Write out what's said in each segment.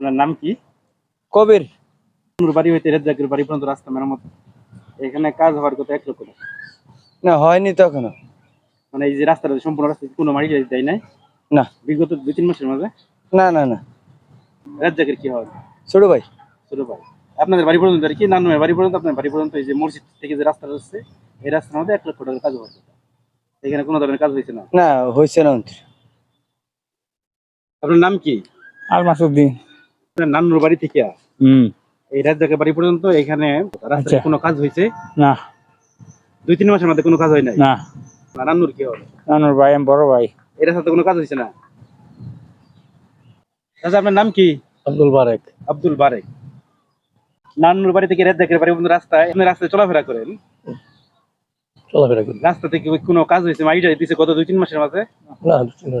আপনার নাম কি? কবির। বাড়ি হইতে রেজাকের বাড়ি পর্যন্ত রাস্তা মেরামত এখানে কাজ হওয়ার কথা এক লক্ষ টাকা। না হয়নি তো এখনও। মানে এই যে রাস্তাটা সম্পূর্ণ রাস্তা কোনো মাটি দেয় নাই? না। বিগত দুই তিন মাসের মাঝে? না না না। রেজাকের কি হয় ছোট ভাই। ছোট ভাই। আপনাদের বাড়ি পর্যন্ত আর কি? নানুমের বাড়ি পর্যন্ত আপনার বাড়ি পর্যন্ত এই যে মসজিদ থেকে যে রাস্তাটা হচ্ছে এই রাস্তার মধ্যে এক লক্ষ টাকার কাজ হওয়ার কথা। এখানে কোনো ধরনের কাজ হয়েছে না? না হয়েছে না আপনার নাম কি? আর মাসুদ্দিন। আপনার নানুর বাড়ি থেকে এই রাজ্জাকের বাড়ি পর্যন্ত এখানে রাস্তায় আচ্ছা। কোনো কাজ হয়েছে না। দুই তিন মাসের মধ্যে কোনো কাজ হয় নাই? না। নানুর কি হবে? নানুর ভাই আমি বড় ভাই। এই রাস্তাতে কোনো কাজ হয়েছে না? আচ্ছা আপনার নাম কি? আব্দুল বারেক। আব্দুল বারেক। নানুর বাড়ি থেকে রাজ্জাকের বাড়ি পর্যন্ত রাস্তায় আপনি রাস্তায় চলাফেরা করেন? চলাফেরা করি। রাস্তা থেকে কোনো কাজ হয়েছে মাইটা দিছে গত দুই তিন মাসের মাঝে? না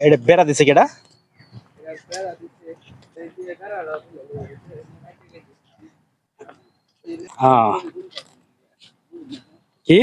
এটা বেড়া দিছে কেটা কি কি?